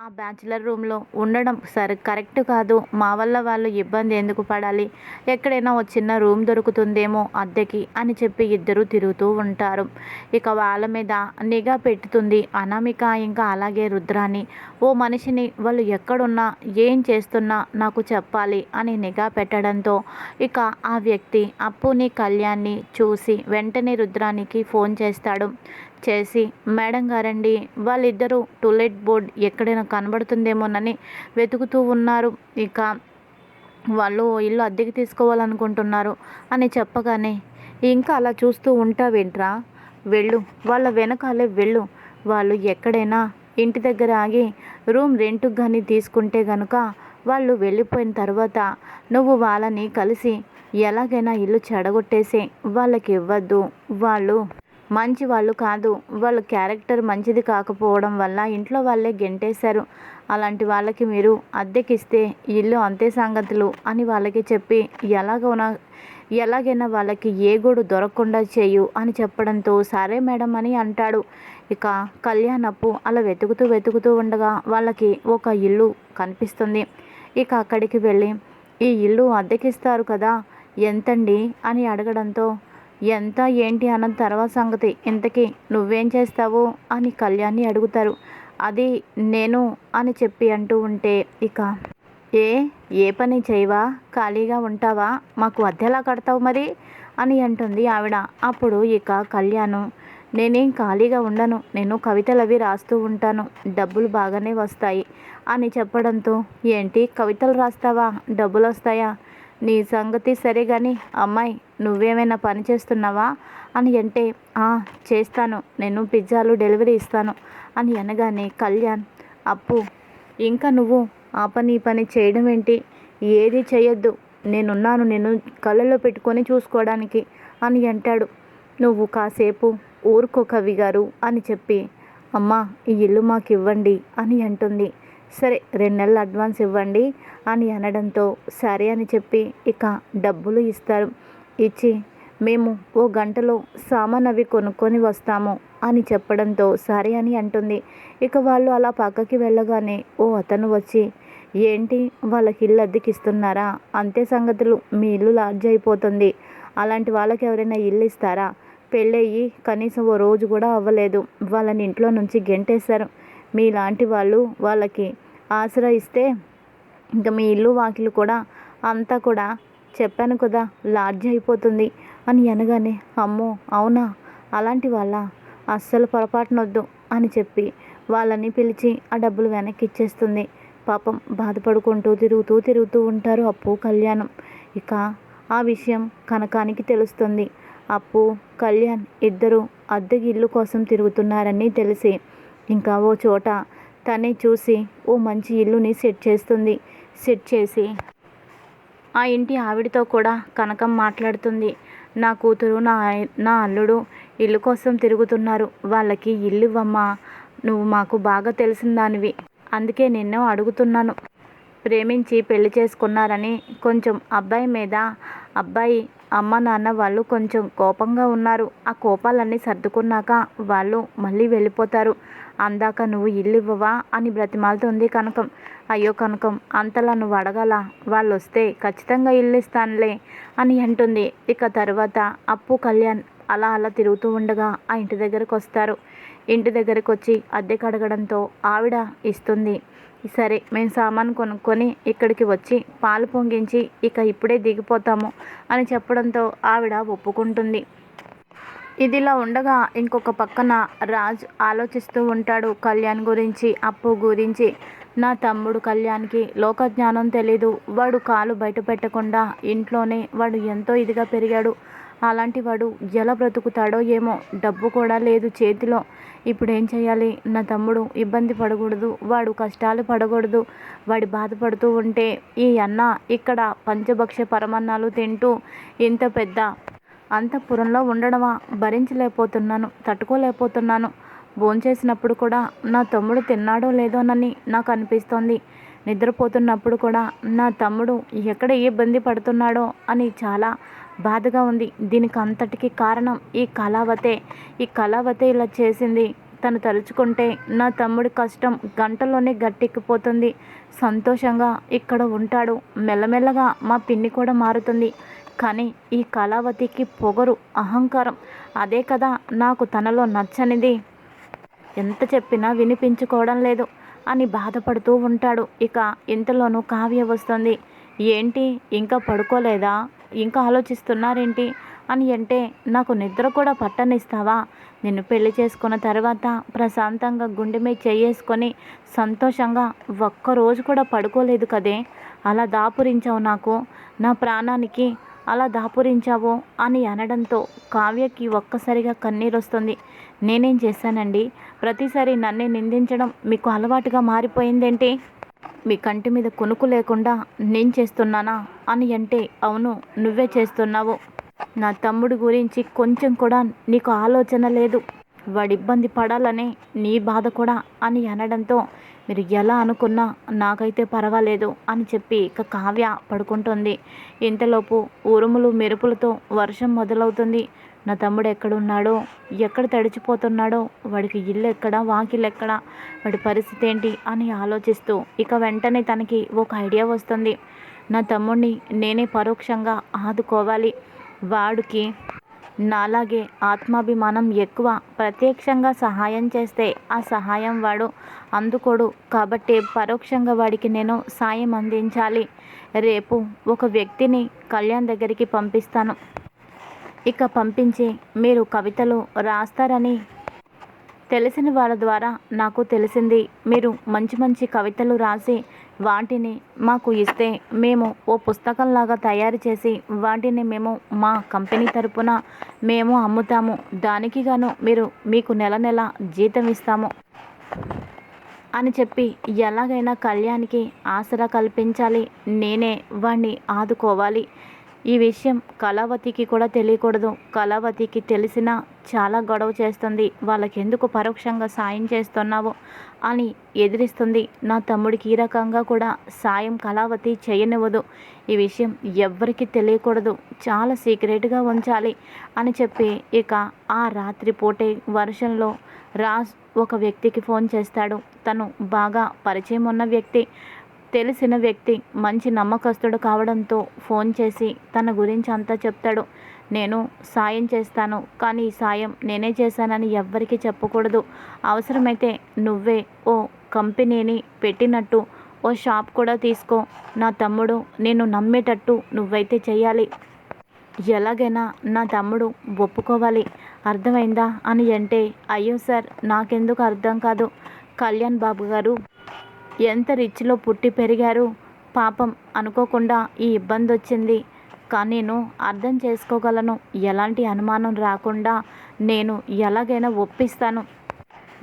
ఆ బ్యాచిలర్ రూమ్లో ఉండడం సరే కరెక్ట్ కాదు. మా వల్ల వాళ్ళు ఇబ్బంది ఎందుకు పడాలి? ఎక్కడైనా ఒక చిన్న రూమ్ దొరుకుతుందేమో అద్దెకి అని చెప్పి ఇద్దరు తిరుగుతూ ఉంటారు. ఇక వాళ్ళ మీద నిఘా పెట్టుతుంది అనామిక ఇంకా అలాగే రుద్రాని ఓ మనిషిని వాళ్ళు ఎక్కడున్నా ఏం చేస్తున్నా నాకు చెప్పాలి అని నిఘా పెట్టడంతో ఇక ఆ వ్యక్తి అప్పుని కళ్యాణ్ని చూసి వెంటనే రుద్రానికి ఫోన్ చేస్తాడు. చేసి మేడం గారండి వాళ్ళిద్దరూ టూలెట్ బోర్డ్ ఎక్కడైనా కనబడుతుందేమోనని వెతుకుతూ ఉన్నారు. ఇక వాళ్ళు ఇల్లు అద్దెకి తీసుకోవాలనుకుంటున్నారు అని చెప్పగానే ఇంకా అలా చూస్తూ ఉంటావేంట్రా? వెళ్ళు వాళ్ళ వెనకాలే వెళ్ళు. వాళ్ళు ఎక్కడైనా ఇంటి దగ్గర ఆగి రూమ్ రెంట్కి కానీ తీసుకుంటే గనుక వాళ్ళు వెళ్ళిపోయిన తర్వాత నువ్వు వాళ్ళని కలిసి ఎలాగైనా ఇల్లు చెడగొట్టేసి వాళ్ళకి ఇవ్వద్దు. వాళ్ళు మంచి వాళ్ళు కాదు. వాళ్ళ క్యారెక్టర్ మంచిది కాకపోవడం వల్ల ఇంట్లో వాళ్ళే గెంటేశారు. అలాంటి వాళ్ళకి మీరు అద్దెకిస్తే ఇల్లు అంతే సంగతులు అని వాళ్ళకి చెప్పి ఎలాగోనా ఎలాగైనా వాళ్ళకి ఏ గోడు దొరకకుండా చేయు అని చెప్పడంతో సరే మేడం అని అంటాడు. ఇక కళ్యాణప్పు అలా వెతుకుతూ వెతుకుతూ ఉండగా వాళ్ళకి ఒక ఇల్లు కనిపిస్తుంది. ఇక అక్కడికి వెళ్ళి ఈ ఇల్లు అద్దెకిస్తారు కదా ఎంతండి? అని అడగడంతో ఎంత ఏంటి అన్న తర్వాత సంగతి. ఇంతకీ నువ్వేం చేస్తావు? అని కళ్యాణ్ని అడుగుతారు. అది నేను అని చెప్పి అంటూ ఉంటే ఇక ఏ ఏ పని చేయవా? ఖాళీగా ఉంటావా? మాకు అద్దెలా కడతావు మరి? అని అంటుంది ఆవిడ. అప్పుడు ఇక కళ్యాణం నేనేం ఖాళీగా ఉండను. నేను కవితలు అవి రాస్తూ ఉంటాను. డబ్బులు బాగానే వస్తాయి అని చెప్పడంతో ఏంటి కవితలు రాస్తావా? డబ్బులు వస్తాయా? నీ సంగతి సరే కానీ అమ్మాయి నువ్వేమైనా పని చేస్తున్నావా? అని అంటే చేస్తాను. నేను పిజ్జాలు డెలివరీ ఇస్తాను అని అనగానే కళ్యాణ్ అప్పు ఇంకా నువ్వు ఆ పని ఈ పని చేయడం ఏంటి? ఏది చేయొద్దు. నేనున్నాను నేను కళ్ళలో పెట్టుకొని చూసుకోవడానికి అని అంటాడు. నువ్వు కాసేపు ఊరుకో కవి గారు అని చెప్పి అమ్మ ఈ ఇల్లు మాకు ఇవ్వండి అని అంటుంది. సరే రెండు నెలలు అడ్వాన్స్ ఇవ్వండి అని అనడంతో సరే అని చెప్పి ఇక డబ్బులు ఇస్తారు. ఇచ్చి మేము ఓ గంటలో సామాన్ అవి కొనుక్కొని వస్తాము అని చెప్పడంతో సరే అని అంటుంది. ఇక వాళ్ళు అలా పక్కకి వెళ్ళగానే ఓ అతను వచ్చి ఏంటి వాళ్ళకి ఇల్లు అద్దెకిస్తున్నారా? అంతే సంగతులు మీ ఇల్లు లాడ్జ్ అయిపోతుంది. అలాంటి వాళ్ళకి ఎవరైనా ఇల్లు ఇస్తారా? పెళ్ళయ్యి కనీసం ఓ రోజు కూడా అవ్వలేదు. వాళ్ళని ఇంట్లో నుంచి గెంటేశారు. మీలాంటి వాళ్ళు వాళ్ళకి ఆసరా ఇస్తే ఇంకా మీ ఇల్లు వాకిలు కూడా అంతా కూడా చెప్పాను కదా లాడ్జ్ అయిపోతుంది అని అనగానే అమ్మో అవునా? అలాంటి వాళ్ళ అస్సలు పొరపాటునొద్దు అని చెప్పి వాళ్ళని పిలిచి ఆ డబ్బులు వెనక్కి ఇచ్చేస్తుంది. పాపం బాధపడుకుంటూ తిరుగుతూ తిరుగుతూ ఉంటారు అప్పు కళ్యాణం. ఇక ఆ విషయం కనకానికి తెలుస్తుంది. అప్పు కళ్యాణ్ ఇద్దరు అద్దెకి ఇల్లు కోసం తిరుగుతున్నారని తెలిసి ఇంకా ఓ చోట తనే చూసి ఓ మంచి ఇల్లుని సెట్ చేస్తుంది. సెట్ చేసి ఆ ఇంటి ఆవిడతో కూడా కనకం మాట్లాడుతుంది. నా కూతురు నా నా అల్లుడు ఇల్లు కోసం తిరుగుతున్నారు. వాళ్ళకి ఇల్లు ఇవ్వమ్మా. నువ్వు మాకు బాగా తెలిసిన దానివి. అందుకే నిన్ను అడుగుతున్నాను. ప్రేమించి పెళ్ళి చేసుకున్నారని కొంచెం అబ్బాయి మీద అబ్బాయి అమ్మ నాన్న వాళ్ళు కొంచెం కోపంగా ఉన్నారు. ఆ కోపాలన్నీ సర్దుకున్నాక వాళ్ళు మళ్ళీ వెళ్ళిపోతారు. అందాక నువ్వు ఇల్లు ఇవ్వవా అని బ్రతిమాలుతుంది కనకం. అయ్యో కనకం అంతలా నువ్వు అడగాల? వాళ్ళు వస్తే ఖచ్చితంగా ఇల్లు ఇస్తానులే అని అంటుంది. ఇక తర్వాత అప్పు కళ్యాణ్ అలా అలా తిరుగుతూ ఉండగా ఆ ఇంటి దగ్గరకు వస్తారు ఇంటి దగ్గరకు వచ్చి అద్దెకు అడగడంతో ఆవిడ ఇస్తుంది. సరే మేము సామాన్ కొనుక్కొని ఇక్కడికి వచ్చి పాలు పొంగించి ఇక ఇప్పుడే దిగిపోతాము అని చెప్పడంతో ఆవిడ ఒప్పుకుంటుంది. ఇదిలా ఉండగా ఇంకొక పక్కన రాజ్ ఆలోచిస్తూ ఉంటాడు కళ్యాణ్ గురించి అప్పు గురించి. నా తమ్ముడు కళ్యాణ్కి లోకజ్ఞానం తెలీదు. వాడు కాలు బయట పెట్టకుండా ఇంట్లోనే వాడు ఎంతో ఇదిగా పెరిగాడు. అలాంటి వాడు ఎలా బ్రతుకుతాడో ఏమో డబ్బు కూడా లేదు చేతిలో. ఇప్పుడు ఏం చేయాలి? నా తమ్ముడు ఇబ్బంది పడకూడదు వాడు కష్టాలు పడకూడదు వాడి బాధపడుతూ ఉంటే ఈ అన్న ఇక్కడ పంచభక్ష పరమన్నాలు తింటూ ఇంత పెద్ద అంతఃపురంలో ఉండడమా? భరించలేకపోతున్నాను తట్టుకోలేకపోతున్నాను. భోంచేసినప్పుడు కూడా నా తమ్ముడు తిన్నాడో లేదోనని నాకు అనిపిస్తోంది. నిద్రపోతున్నప్పుడు కూడా నా తమ్ముడు ఎక్కడ ఏ ఇబ్బంది పడుతున్నాడో అని చాలా బాధగా ఉంది. దీనికి అంతటికి కారణం ఈ కళావతే. ఈ కళావతే ఇలా చేసింది. తను తలుచుకుంటే నా తమ్ముడి కష్టం గంటలోనే గట్టెక్కిపోతుంది. సంతోషంగా ఇక్కడ ఉంటాడు. మెల్లమెల్లగా మా పిన్ని కూడా మారుతుంది. కానీ ఈ కళావతికి పొగరు అహంకారం అదే కదా నాకు తనలో నచ్చనిది. ఎంత చెప్పినా వినిపించుకోవడం లేదు అని బాధపడుతూ ఉంటాడు. ఇక ఇంతలోనూ కావ్య వస్తుంది. ఏంటి? ఇంకా పడుకోలేదా? ఇంకా ఆలోచిస్తున్నారేంటి అని అంటే నాకు నిద్ర కూడా పట్టనిస్తావా? నిన్ను పెళ్ళి చేసుకున్న తర్వాత ప్రశాంతంగా గుండె మీద చేసుకొని సంతోషంగా ఒక్కరోజు కూడా పడుకోలేదు కదే? అలా దాపురించావు నాకు. నా ప్రాణానికి అలా దాపురించావు అని అనడంతో కావ్యకి ఒక్కసారిగా కన్నీరు వస్తుంది నేనేం చేశానండి? ప్రతిసారి నన్నే నిందించడం మీకు అలవాటుగా మారిపోయిందేంటి? మీ కంటి మీద కొనుకు లేకుండా నేను చేస్తున్నానా? అని అంటే అవును నువ్వే చేస్తున్నావు. నా తమ్ముడి గురించి కొంచెం కూడా నీకు ఆలోచన లేదు. వాడి ఇబ్బంది పడాలనే నీ బాధ కూడా అని అనడంతో మీరు ఎలా అనుకున్నా నాకైతే పర్వాలేదు అని చెప్పి ఇక కావ్య పడుకుంటుంది. ఇంతలోపు ఉరుములు మెరుపులతో వర్షం మొదలవుతుంది. నా తమ్ముడు ఎక్కడున్నాడో ఎక్కడ తడిచిపోతున్నాడో వాడికి ఇల్లు ఎక్కడ వాకిలు ఎక్కడ వాడి పరిస్థితి ఏంటి అని ఆలోచిస్తూ ఇక వెంటనే తనకి ఒక ఐడియా వస్తుంది. నా తమ్ముడిని నేనే పరోక్షంగా ఆదుకోవాలి. వాడికి నాలాగే ఆత్మాభిమానం ఎక్కువ ప్రత్యక్షంగా సహాయం చేస్తే ఆ సహాయం వాడు అందుకోడు. కాబట్టి పరోక్షంగా వాడికి నేను సాయం అందించాలి. రేపు ఒక వ్యక్తిని కళ్యాణ్ దగ్గరికి పంపిస్తాను. ఇక పంపించి మీరు కవితలు రాస్తారని తెలిసిన వాళ్ళ ద్వారా నాకు తెలిసింది. మీరు మంచి మంచి కవితలు రాసి వాటిని మాకు ఇస్తే మేము ఓ పుస్తకంలాగా తయారు చేసి వాటిని మేము మా కంపెనీ తరపున మేము అమ్ముతాము. దానికి గాను మీరు మీకు నెల నెల జీతం ఇస్తాము అని చెప్పి ఎలాగైనా కళ్యాణ్కి ఆసరా కల్పించాలి. నేనే వాణ్ణి ఆదుకోవాలి. ఈ విషయం కళావతికి కూడా తెలియకూడదు. కళావతికి తెలిసినా చాలా గొడవ చేస్తుంది. వాళ్ళకెందుకు పరోక్షంగా సాయం చేస్తున్నావు? అని ఎదిరిస్తుంది. నా తమ్ముడికి ఈ రకంగా కూడా సాయం కళావతి చేయనివ్వదు. ఈ విషయం ఎవ్వరికి తెలియకూడదు. చాలా సీక్రెట్గా ఉంచాలి అని చెప్పి ఇక ఆ రాత్రి పూటే వర్షంలో రాజ్ ఒక వ్యక్తికి ఫోన్ చేస్తాడు. తను బాగా పరిచయం ఉన్న వ్యక్తి. తెలిసిన వ్యక్తి మంచి నమ్మకస్తుడు కావడంతో ఫోన్ చేసి తన గురించి అంతా చెప్తాడు. నేను సాయం చేస్తాను కానీ ఈ సాయం నేనే చేశానని ఎవ్వరికీ చెప్పకూడదు. అవసరమైతే నువ్వే ఓ కంపెనీని పెట్టినట్టు ఓ షాప్ కూడా తీసుకో. నా తమ్ముడు నేను నమ్మేటట్టు నువ్వైతే చేయాలి ఎలాగైనా నా తమ్ముడు ఒప్పుకోవాలి. అర్థమైందా అని అంటే అయ్యో సార్ నాకెందుకు అర్థం కాదు. కళ్యాణ్ బాబు గారు ఎంత రిచ్లో పుట్టి పెరిగారు? పాపం అనుకోకుండా ఈ ఇబ్బంది వచ్చింది కానీ నేను అర్థం చేసుకోగలను. ఎలాంటి అనుమానం రాకుండా నేను ఎలాగైనా ఒప్పిస్తాను.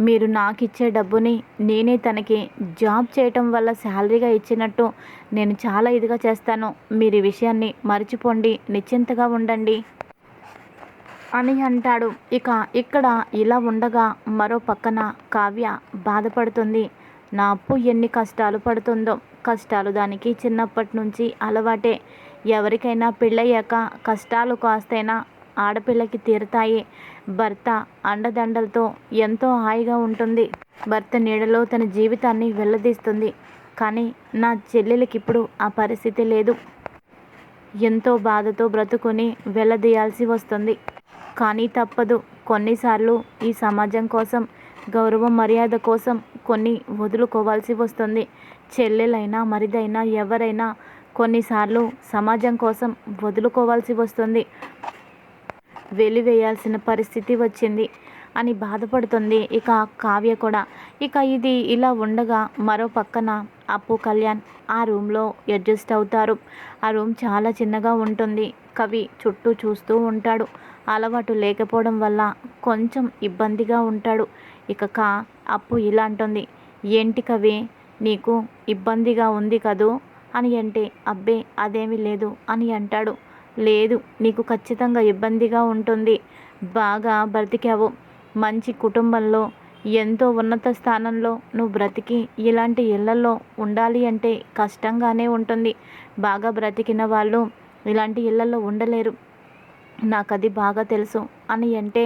మీరు నాకు ఇచ్చే డబ్బుని నేనే తనకి జాబ్ చేయటం వల్ల శాలరీగా ఇచ్చినట్టు నేను చాలా ఇదిగా చేస్తాను. మీరు ఈ విషయాన్ని మర్చిపోండి. నిశ్చింతగా ఉండండి. అని అంటాడు. ఇక ఇక్కడ ఇలా ఉండగా మరో పక్కన కావ్య బాధపడుతుంది. నా అప్పు ఎన్ని కష్టాలు పడుతుందో. కష్టాలు దానికి చిన్నప్పటి నుంచి అలవాటే. ఎవరికైనా పెళ్ళయ్యాక కష్టాలు కాస్తైనా ఆడపిల్లకి తీరతాయి. భర్త అండదండలతో ఎంతో హాయిగా ఉంటుంది. భర్త నీడలో తన జీవితాన్ని వెళ్ళదీస్తుంది కానీ నా చెల్లెలకి ఇప్పుడు ఆ పరిస్థితి లేదు. ఎంతో బాధతో బ్రతుకుని వెళ్ళదీయాల్సి వస్తుంది. కానీ తప్పదు. కొన్నిసార్లు ఈ సమాజం కోసం గౌరవం మర్యాద కోసం కొన్ని వదులుకోవాల్సి వస్తుంది. చెల్లెలైనా మరిదైనా ఎవరైనా కొన్నిసార్లు సమాజం కోసం వదులుకోవాల్సి వస్తుంది. వెలివేయాల్సిన పరిస్థితి వచ్చింది అని బాధపడుతుంది ఇక కావ్య కూడా. ఇక ఇది ఇలా ఉండగా మరో పక్కన అప్పు కళ్యాణ్ ఆ రూమ్లో అడ్జస్ట్ అవుతారు. ఆ రూమ్ చాలా చిన్నగా ఉంటుంది. కవి చుట్టూ చూస్తూ ఉంటాడు. అలవాటు లేకపోవడం వల్ల కొంచెం ఇబ్బందిగా ఉంటాడు. ఇక కా అప్పు ఇలా అంటుంది ఏంటి కవి? నీకు ఇబ్బందిగా ఉంది కదూ? అని అంటే అబ్బే అదేమీ లేదు అని అంటాడు. లేదు నీకు ఖచ్చితంగా ఇబ్బందిగా ఉంటుంది. బాగా బ్రతికావు. మంచి కుటుంబంలో ఎంతో ఉన్నత స్థానంలో నువ్వు బ్రతికి ఇలాంటి ఇళ్ళలో ఉండాలి అంటే కష్టంగానే ఉంటుంది. బాగా బ్రతికిన వాళ్ళు ఇలాంటి ఇళ్ళలో ఉండలేరు. నాకు అది బాగా తెలుసు అని అంటే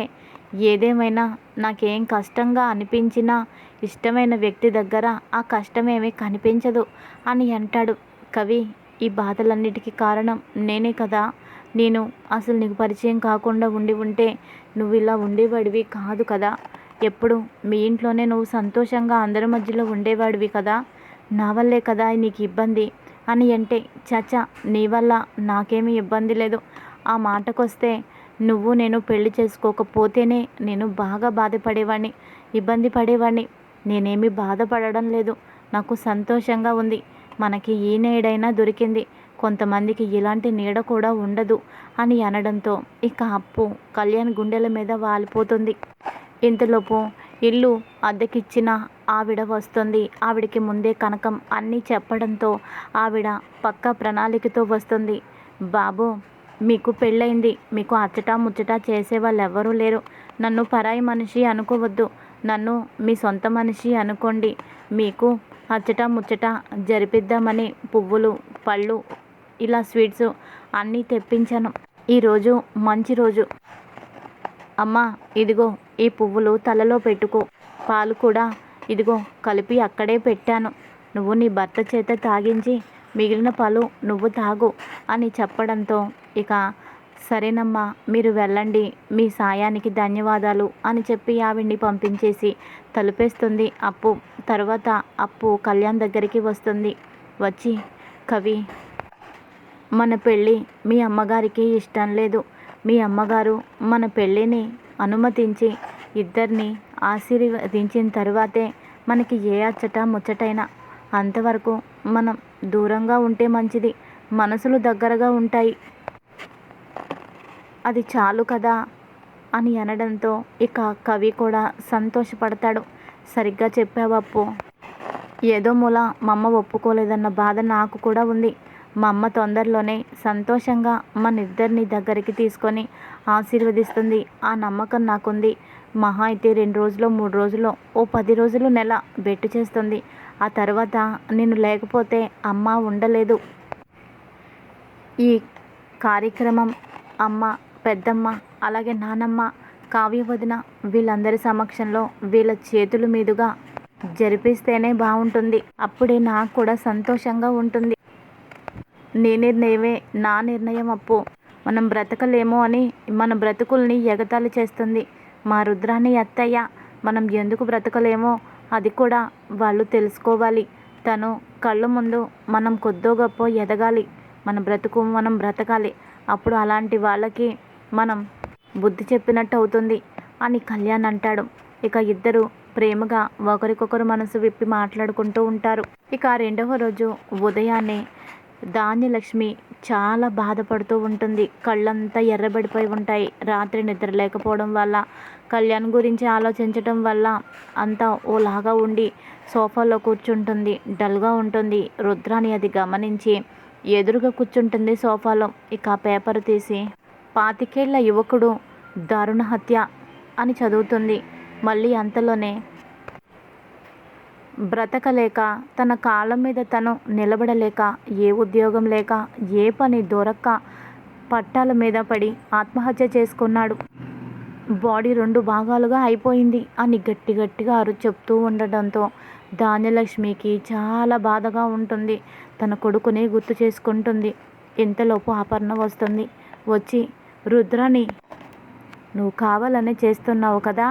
ఏదేమైనా నాకేం కష్టంగా అనిపించినా ఇష్టమైన వ్యక్తి దగ్గర ఆ కష్టమేమీ కనిపించదు అని అంటాడు. కవి ఈ బాధలన్నిటికీ కారణం నేనే కదా. నేను అసలు నీకు పరిచయం కాకుండా ఉండి ఉంటే నువ్వు ఇలా ఉండేవాడివి కాదు కదా. ఎప్పుడు మీ ఇంట్లోనే నువ్వు సంతోషంగా అందరి మధ్యలో ఉండేవాడివి కదా. నా వల్లే కదా నీకు ఇబ్బంది అని అంటే చచా నీ వల్ల నాకేమీ ఇబ్బంది లేదు. ఆ మాటకొస్తే నువ్వు నేను పెళ్ళి చేసుకోకపోతేనే నేను బాగా బాధపడేవాడిని ఇబ్బంది పడేవాడిని నేనేమి బాధపడడం లేదు. నాకు సంతోషంగా ఉంది. మనకి ఈ నీడైనా దొరికింది. కొంతమందికి ఇలాంటి నీడ కూడా ఉండదు అని అనడంతో ఇక అప్పు కళ్యాణ్ గుండెల మీద వాలిపోతుంది. ఇంతలోపు ఇల్లు అద్దెకిచ్చిన ఆవిడ వస్తుంది. ఆవిడకి ముందే కనకం అన్నీ చెప్పడంతో ఆవిడ పక్క ప్రణాళికతో వస్తుంది. బాబు మీకు పెళ్ళయింది మీకు అచ్చటా ముచ్చటా చేసే వాళ్ళు ఎవ్వరూ లేరు. నన్ను పరాయి మనిషి అనుకోవద్దు. నన్ను మీ సొంత మనిషి అనుకోండి. మీకు అచ్చట ముచ్చట జరిపిద్దామని పువ్వులు పళ్ళు ఇలా స్వీట్స్ అన్నీ తెప్పించాను. ఈరోజు మంచి రోజు. అమ్మా ఇదిగో ఈ పువ్వులు తలలో పెట్టుకో. పాలు కూడా ఇదిగో కలిపి అక్కడే పెట్టాను. నువ్వు నీ భర్త చేత తాగించి మిగిలిన పాలు నువ్వు తాగు అని చెప్పడంతో ఇక సరేనమ్మా మీరు వెళ్ళండి మీ సాయానికి ధన్యవాదాలు అని చెప్పి ఆవిడ్ని పంపించేసి తలుపేస్తుంది అప్పు. తర్వాత అప్పు కళ్యాణ్ దగ్గరికి వస్తుంది. వచ్చి కవి మన పెళ్ళి మీ అమ్మగారికి ఇష్టం లేదు. మీ అమ్మగారు మన పెళ్ళిని అనుమతించి ఇద్దరిని ఆశీర్వదించిన తర్వాతే మనకి ఏ అచ్చట ముచ్చటైనా అంతవరకు మనం దూరంగా ఉంటే మంచిది. మనసులు దగ్గరగా ఉంటాయి. అది చాలు కదా అని అనడంతో ఇక కవి కూడా సంతోషపడతాడు. సరిగ్గా చెప్పావప్పు ఏదో మూల మా అమ్మ ఒప్పుకోలేదన్న బాధ నాకు కూడా ఉంది. మా అమ్మ తొందరలోనే సంతోషంగా మన ఇద్దరిని దగ్గరికి తీసుకొని ఆశీర్వదిస్తుంది. ఆ నమ్మకం నాకుంది. మహా అయితే రెండు రోజులు మూడు రోజులు ఓ పది రోజులు నెల బెట్టు చేస్తుంది. ఆ తర్వాత నేను లేకపోతే అమ్మ ఉండలేదు. ఈ కార్యక్రమం అమ్మ పెద్దమ్మ అలాగే నానమ్మ కావ్య వదిన వీళ్ళందరి సమక్షంలో వీళ్ళ చేతుల మీదుగా జరిపిస్తేనే బాగుంటుంది అప్పుడే నాకు కూడా సంతోషంగా ఉంటుంది. నీ నిర్ణయమే నా నిర్ణయం అప్పు. మనం బ్రతకలేమో అని మన బ్రతుకుల్ని ఎగతాళి చేస్తుంది. మా రుద్రాన్ని అత్తయ్య మనం ఎందుకు బ్రతకలేమో అది కూడా వాళ్ళు తెలుసుకోవాలి. తను కళ్ళ ముందు మనం కొద్దో గొప్ప ఎదగాలి. మన బ్రతుకు మనం బ్రతకాలి. అప్పుడు అలాంటి వాళ్ళకి మనం బుద్ధి చెప్పినట్టు అవుతుంది అని కళ్యాణ్ అంటాడు. ఇక ఇద్దరు ప్రేమగా ఒకరికొకరు మనసు విప్పి మాట్లాడుకుంటూ ఉంటారు. ఇక రెండవ రోజు ఉదయాన్నే ధాన్యలక్ష్మి చాలా బాధపడుతూ ఉంటుంది. కళ్ళంతా ఎర్రబడిపోయి ఉంటాయి. రాత్రి నిద్ర లేకపోవడం వల్ల కళ్యాణ్ గురించి ఆలోచించటం వల్ల అంతా ఓలాగా ఉండి సోఫాలో కూర్చుంటుంది. డల్గా ఉంటుంది. రుద్రాని అది గమనించి ఎదురుగా కూర్చుంటుంది సోఫాలో. ఇక పేపర్ తీసి పాతికేళ్ళ యువకుడు దారుణ హత్య అని చదువుతుంది. మళ్ళీ అంతలోనే బ్రతకలేక తన కాళ్ళ మీద తను నిలబడలేక ఏ ఉద్యోగం లేక ఏ పని దొరక్క పట్టాల మీద పడి ఆత్మహత్య చేసుకున్నాడు. బాడీ రెండు భాగాలుగా అయిపోయింది అని గట్టి గట్టిగా అరు చెప్తూ ఉండడంతో ధాన్యలక్ష్మికి చాలా బాధగా ఉంటుంది. తన కొడుకుని గుర్తు చేసుకుంటుంది. ఇంతలోపు అపర్ణ వస్తుంది. వచ్చి రుద్రని నువ్వు కావాలని చేస్తున్నావు కదా?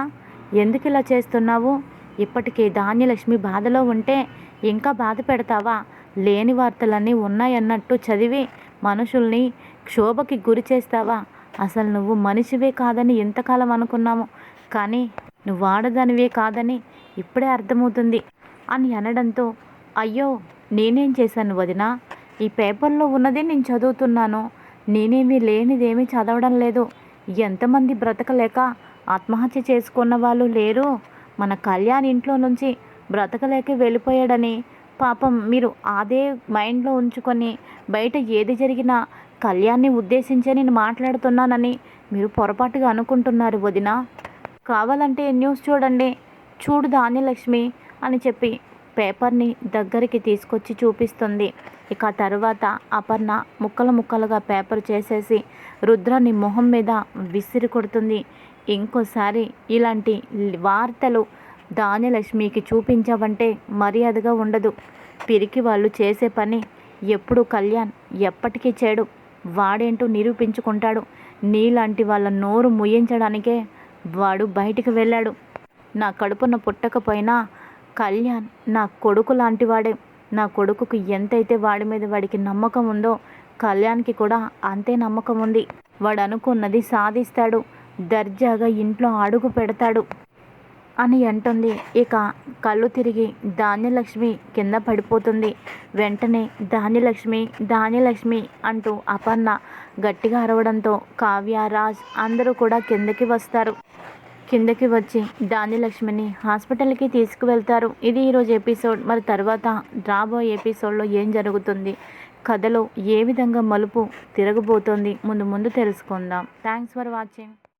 ఎందుకు ఇలా చేస్తున్నావు? ఇప్పటికీ ధాన్యలక్ష్మి బాధలో ఉంటే ఇంకా బాధ పెడతావా? లేని వార్తలన్నీ ఉన్నాయన్నట్టు చదివి మనుషుల్ని క్షోభకి గురి చేస్తావా? అసలు నువ్వు మనిషివే కాదని ఎంతకాలం అనుకున్నాము. కానీ నువ్వు ఆడదానివే కాదని ఇప్పుడే అర్థమవుతుంది అని అనడంతో అయ్యో నేనేం చేశాను వదిన? ఈ పేపర్లో ఉన్నదే నేను చదువుతున్నాను. నేనేమీ లేనిదేమీ చదవడం లేదు. ఎంతమంది బ్రతకలేక ఆత్మహత్య చేసుకున్న వాళ్ళు లేరు. మన కళ్యాణ్ ఇంట్లో నుంచి బ్రతకలేక వెళ్ళిపోయాడని. పాపం మీరు అదే మైండ్లో ఉంచుకొని బయట ఏది జరిగినా కళ్యాణ్ని ఉద్దేశించే నేను మాట్లాడుతున్నానని మీరు పొరపాటుగా అనుకుంటున్నారు వదిన. కావాలంటే న్యూస్ చూడండి. చూడు ధాన్యలక్ష్మి అని చెప్పి పేపర్ని దగ్గరికి తీసుకొచ్చి చూపిస్తుంది. ఇక తర్వాత అపర్ణ ముక్కలు ముక్కలుగా పేపర్ చేసేసి రుద్రాన్ని మొహం మీద విసిరి కొడుతుంది. ఇంకోసారి ఇలాంటి వార్తలు ధాన్యలక్ష్మికి చూపించావంటే మర్యాదగా ఉండదు. పిరికి వాళ్ళు చేసే పని ఎప్పుడు కళ్యాణ్ ఎప్పటికీ చేయడు. వాడేంటో నిరూపించుకుంటాడు. నీలాంటి వాళ్ళ నోరు ముయించడానికే వాడు బయటికి వెళ్ళాడు. నా కడుపున పుట్టకపోయినా కళ్యాణ్ నా కొడుకు లాంటి వాడే. నా కొడుకుకు ఎంతైతే వాడి మీద వాడికి నమ్మకం ఉందో కళ్యాణ్కి కూడా అంతే నమ్మకం ఉంది. వాడు అనుకున్నది సాధిస్తాడు. దర్జాగా ఇంట్లో అడుగు పెడతాడు అని అంటుంది. ఇక కళ్ళు తిరిగి ధాన్యలక్ష్మి కింద పడిపోతుంది. వెంటనే ధాన్యలక్ష్మి ధాన్యలక్ష్మి అంటూ అపర్ణ గట్టిగా అరవడంతో కావ్య రాజ్ అందరూ కూడా కిందకి వస్తారు. కిందకి వచ్చి ధాన్యలక్ష్మిని హాస్పిటల్కి తీసుకువెళ్తారు. ఇది ఈరోజు ఎపిసోడ్. మరి తర్వాత రాబోయే ఎపిసోడ్లో ఏం జరుగుతుంది? కథలో ఏ విధంగా మలుపు తిరగబోతోంది? ముందు ముందు తెలుసుకుందాం. Thanks for watching.